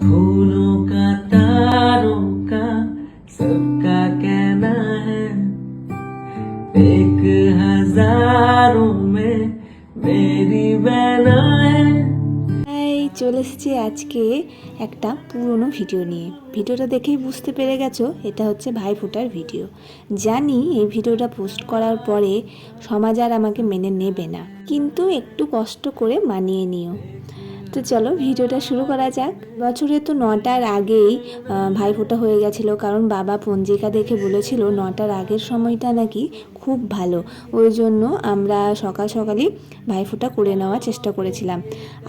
फूलों का तारों का सबका कहना है एक हजारों में मेरी बहना है এই চলে এসেছি আজকে একটা পুরনো ভিডিও নিয়ে ভিডিওটা দেখেই বুঝতে পেরে গেছো এটা হচ্ছে ভাই ফোটার ভিডিও জানি এই ভিডিওটা পোস্ট করার পরে সমাজ আর আমাকে মেনে নেবে না কিন্তু একটু কষ্ট করে মানিয়ে নিও তো চলো ভিডিওটা শুরু করা যাক। বছরে তো নটার আগেই ভাইফোঁটা হয়ে গেছিল, কারণ বাবা পঞ্জিকা দেখে বলেছিল নটার আগের সময়টা নাকি খুব ভালো। ওই জন্য আমরা সকাল সকালই ভাইফোঁটা করে নেওয়ার চেষ্টা করেছিলাম।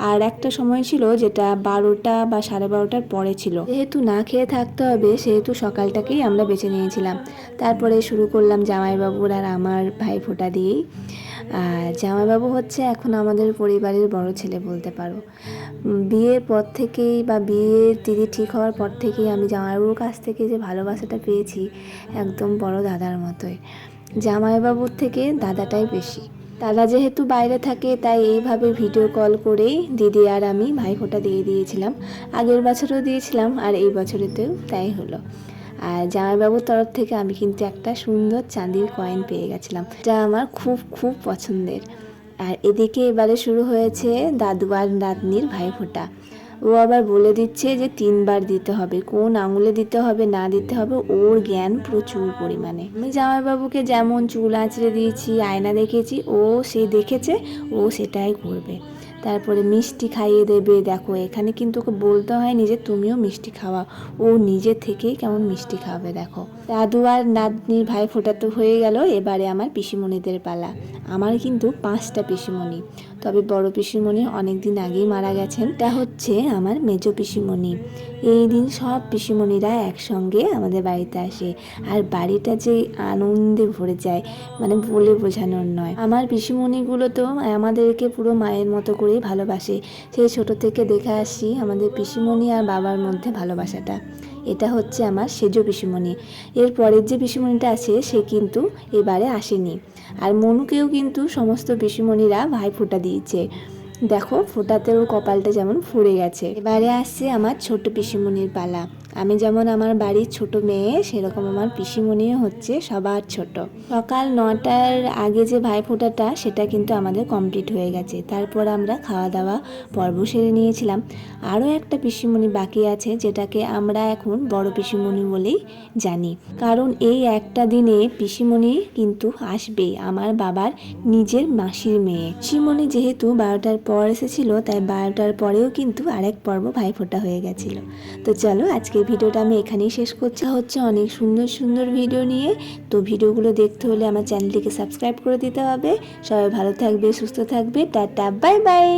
আর একটা সময় ছিল যেটা বারোটা বা সাড়ে বারোটার পরে ছিল। যেহেতু না খেয়ে থাকতে হবে, সেহেতু সকালটাকেই আমরা বেছে নিয়েছিলাম। তারপরে শুরু করলাম জামাইবাবুর আর আমার ভাইফোঁটা দিয়েই। আর জামাইবাবু হচ্ছে এখন আমাদের পরিবারের বড় ছেলে বলতে পারো। বিয়ের পর থেকেই বা বিয়ের তিথি ঠিক হওয়ার পর থেকেই আমি জামাইবাবুর কাছ থেকে যে ভালোবাসাটা পেয়েছি, একদম বড় দাদার মতোই। জামাইবাবুর থেকে দাদাটাই বেশি। দাদা যেহেতু বাইরে থাকে, তাই এইভাবে ভিডিও কল করেই দিদি আর আমি ভাইফোঁটা দিয়ে দিয়েছিলাম। আগের বছরও দিয়েছিলাম, আর এই বছরেতেও তাই হলো। আর জামাইবাবুর তরফ থেকে আমি কিন্তু একটা সুন্দর চাঁদির কয়েন পেয়ে গেছিলাম, যা আমার খুব খুব পছন্দের। আর এদিকে এবারে শুরু হয়েছে দাদু আর নাতনির ভাইফোঁটা। ও আবার বলে দিচ্ছে যে তিনবার দিতে হবে, কোন আঙুলে দিতে হবে, না দিতে হবে, ওর জ্ঞান প্রচুর পরিমাণে। আমি জামাইবাবুকে যেমন চুল আঁচড়ে দিয়েছি, আয়না দেখেছি, ও সে দেখেছে, ও সেটাই করবে। তারপরে মিষ্টি খাইয়ে দেবে। দেখো, এখানে কিন্তু ওকে বলতে হয়নি যে তুমিও মিষ্টি খাওয়া ও নিজে থেকেই কেমন মিষ্টি খাবে, দেখো। দাদু আর নাতনির ভাই ফোটা তো হয়ে গেল, এবারে আমার পিসিমণিদের পালা। আমার কিন্তু পাঁচটা পিসিমণি। তবে বড় পিসিমণি অনেক দিন আগেই মারা গেছেন। তা হচ্ছে আমার মেজ পিসিমণি। এই দিন সব পিসিমণিরা একসঙ্গে আমাদের বাড়িতে আসে। আর বাড়িটা যে আনন্দে ভরে যায় মানে বলে বোঝানোর নয়। আমার পিসিমণিগুলো তো আমাদেরকে পুরো মায়ের মতো করেই ভালোবাসে। সেই ছোট থেকে দেখে আসি আমাদের পিসিমণি আর বাবার মধ্যে ভালোবাসাটা। এটা হচ্ছে আমার সেজ পিসিমণি। এর পরের যে পিসিমণিটা আছে, সে কিন্তু এবারে আসেনি। আর মনুকেও কিন্তু সমস্ত পিসিমণিরা ভাই ফোঁটা দিয়েছে। দেখো ফোটাতে ওর কপালটা যেমন ফুরে গেছে। এবারে আসছে আমার ছোট পিসিমণির পালা। আমি যেমন আমার বাড়ির ছোট মেয়ে, সেরকম আমার পিসিমণিও হচ্ছে সবার ছোট। সকাল নটার আগে যে ভাই ফোঁটাটা, সেটা কিন্তু আমাদের কমপ্লিট হয়ে গেছে। তারপর আমরা খাওয়া দাওয়া পর্ব সেরে নিয়েছিলাম। আরও একটা পিসিমণি বাকি আছে, যেটাকে আমরা এখন বড় পিসিমণি বলেই জানি। কারণ এই একটা দিনে পিসিমণি কিন্তু আসবে আমার বাবার নিজের মাসির মেয়ে। পিসিমণি যেহেতু বারোটার পর এসেছিল, তাই বারোটার পরেও কিন্তু আরেক পর্ব ভাইফোঁটা হয়ে গেছিল। তো চলো, আজকের ভিডিওটা আমি এখানেই শেষ করছি। হচ্ছে অনেক সুন্দর সুন্দর ভিডিও নিয়ে। তো ভিডিওগুলো দেখতে হলে আমার চ্যানেলটিকে সাবস্ক্রাইব করে দিতে হবে। সবাই ভালো থাকবে, সুস্থ থাকবে। Tata, bye bye.